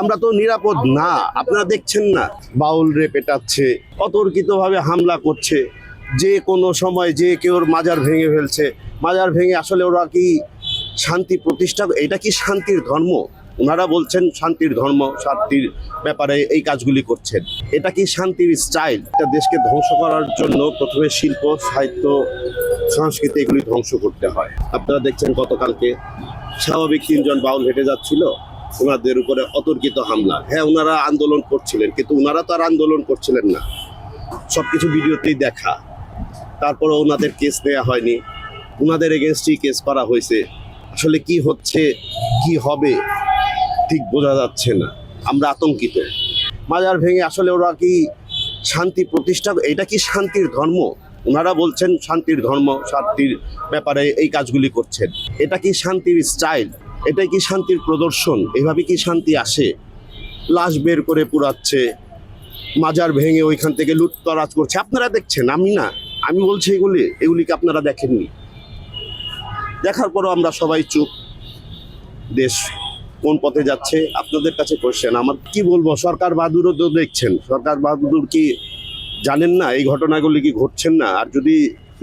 আমরা তো নিরাপদ না, আপনারা দেখছেন না। বাউল রে পেটাচ্ছে অতর্কিত ভাবে হামলা করছে। যে কোনো সময় যে কেউ মাজার ভেঙে ফেলছে, মাজার ভেঙে আসলে ওরা কি শান্তি প্রতিষ্ঠা এটা কি শান্তির ধর্ম? ওনারা বলছেন শান্তির ধর্ম, শান্তির ব্যাপারে এই কাজগুলি করছেন। এটা কি শান্তির স্টাইল? একটা দেশকে ধ্বংস করার জন্য প্রথমে শিল্প, সাহিত্য, সংস্কৃতি এগুলি ধ্বংস করতে হয়। আপনারা দেখছেন গতকালকে স্বাভাবিক তিনজন বাউল হেঁটে যাচ্ছিল। ওনাদের উপরে অতর্কিত হামলা। হ্যাঁ ওনারা আন্দোলন করছিলেন, কিন্তু ওনারা তো আর আন্দোলন করছিলেন না। সবকিছু ভিডিওতেই দেখা। তারপরে ওনাদের কেস নেওয়া হয়নি। ওনাদের এগেনস্টই কেস করা হয়েছে। আসলে কি হচ্ছে, কি হবে, ঠিক বোঝা যাচ্ছে না। আমরা আতঙ্কিত। মাজার ভেঙে আসলে ওরা কি শান্তি প্রতিষ্ঠা, এটা কি শান্তির ধর্ম? ওনারা বলছেন শান্তির ধর্ম, শান্তির ব্যাপারে এই কাজগুলি করছেন। এটা কি শান্তির স্টাইল? এটাই কি শান্তির প্রদর্শন? এভাবে কি শান্তি আসে? লাশ বের করে পুরাচ্ছে মাজার ভেঙে ওইখান থেকে লুটতরাজ করছে। আপনারা দেখছেন, আমি না, আমি বলছি এগুলি, এগুলিকে আপনারা দেখেননি। দেখার পরও আমরা সবাই চুপ। দেশ কোন পথে যাচ্ছে? আপনাদের কাছে কোশ্চেন আমার কি বলব, সরকার বাহাদুরও তো দেখছেন। সরকার বাহাদুর কি জানেন না? এই ঘটনাগুলি কি ঘটছেন না? আর যদি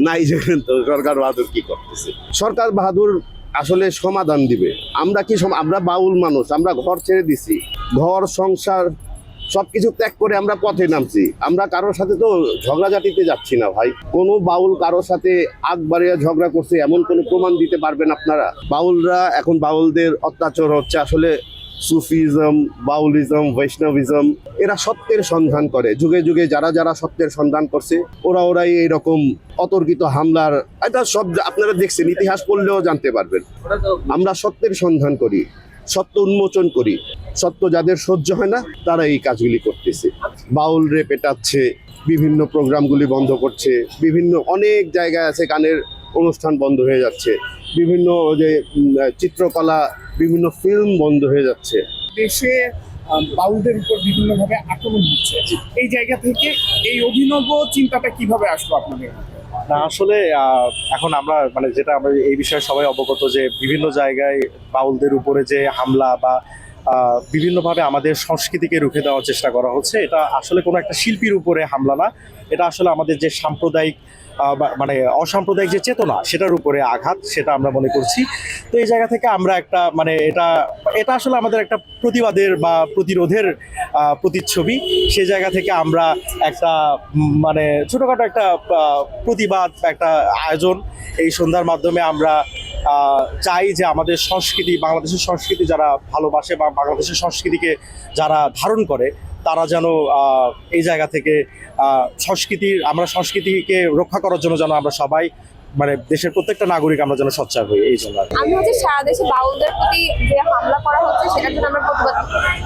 নাই জানেন তো সরকার বাহাদুর কি করতেছে? সরকার বাহাদুর আসলে সমাধান দিবে। আমরা কি আমরা বাউল মানুষ, আমরা ঘর ছেড়ে দিছি। ঘর, সংসার সব কিছু ত্যাগ করে আমরা পথে নামছি। আমরা কারোর সাথে তো ঝগড়াঝাটিতে যাচ্ছি না ভাই। কোনো বাউল কারোর সাথে আগ বাড়িয়ে ঝগড়া করছে, এমন কোনো প্রমাণ দিতে পারবেন আপনারা? বাউলরা, এখন বাউলদের অত্যাচার হচ্ছে। আসলে সুফিজম, বাউলিজম, বৈষ্ণবিজম, এরা সত্যের সন্ধান করে। যুগে যুগে যারা যারা সত্যের সন্ধান করছে, ওরা ওরাই এইরকম অতর্কিত হামলার, এটা সব আপনারা দেখছেন, ইতিহাস পড়লেও জানতে পারবেন। আমরা সত্যের সন্ধান করি, সত্য উন্মোচন করি। সত্য যাদের সহ্য হয় না, তারা এই কাজগুলি করতেছে। বাউল রে পেটাচ্ছে, বিভিন্ন প্রোগ্রামগুলি বন্ধ করছে, বিভিন্ন অনেক জায়গায় আছে গানের অনুষ্ঠান বন্ধ হয়ে যাচ্ছে। বিভিন্ন যে চিত্রকলা বিভিন্ন ফিল্ম বন্ধ হয়ে যাচ্ছে। দেশে বাউলদের উপর বিভিন্নভাবে আক্রমণ হচ্ছে। এই জায়গা থেকে এই অভিনব চিন্তাটা কীভাবে আসলো আপনাদের? না আসলে এখন আমরা মানে যেটা আমরা এই বিষয়ে সবাই অবগত যে বিভিন্ন জায়গায় বাউলদের উপরে যে হামলা বা বিভিন্নভাবে আমাদের সংস্কৃতিকে রুখে দেওয়ার চেষ্টা করা হচ্ছে। এটা আসলে কোনো একটা শিল্পীর উপরে হামলা না। এটা আসলে আমাদের যে সাম্প্রদায়িক মানে অসাম্প্রদায়িক যে চেতনা, সেটার উপরে আঘাত, সেটা আমরা মনে করছি। তো এই জায়গা থেকে আমরা একটা মানে এটা এটা আসলে আমাদের একটা প্রতিবাদের বা প্রতিরোধের প্রতিচ্ছবি। সেই জায়গা থেকে আমরা একটা মানে ছোটোখাটো একটা প্রতিবাদ একটা আয়োজন এই সন্ধ্যার মাধ্যমে আমরা চাই যে আমাদের সংস্কৃতি, বাংলাদেশের সংস্কৃতি যারা ভালোবাসে বা বাংলাদেশের সংস্কৃতিকে যারা ধারণ করে, তারা যেন এই জায়গা থেকে সংস্কৃতির আমরা সংস্কৃতিকে রক্ষা করার জন্য যেন আমরা সবাই মানে দেশের প্রত্যেকটা নাগরিক আমরা যেন সোচ্চার হই, এই জন্য আমি হচ্ছে সারা দেশে বাউলদের প্রতি যে হামলা করা হচ্ছে, সেটার জন্য আমরা প্রতিবাদ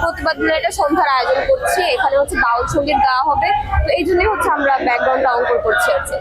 প্রতিবাদ মিলে একটা সন্ধ্যার আয়োজন করছি। এখানে হচ্ছে বাউল সংগীত গাওয়া হবে। তো এই জন্যই হচ্ছে আমরা ব্যাকগ্রাউন্ডটা অঙ্কন করছি হচ্ছে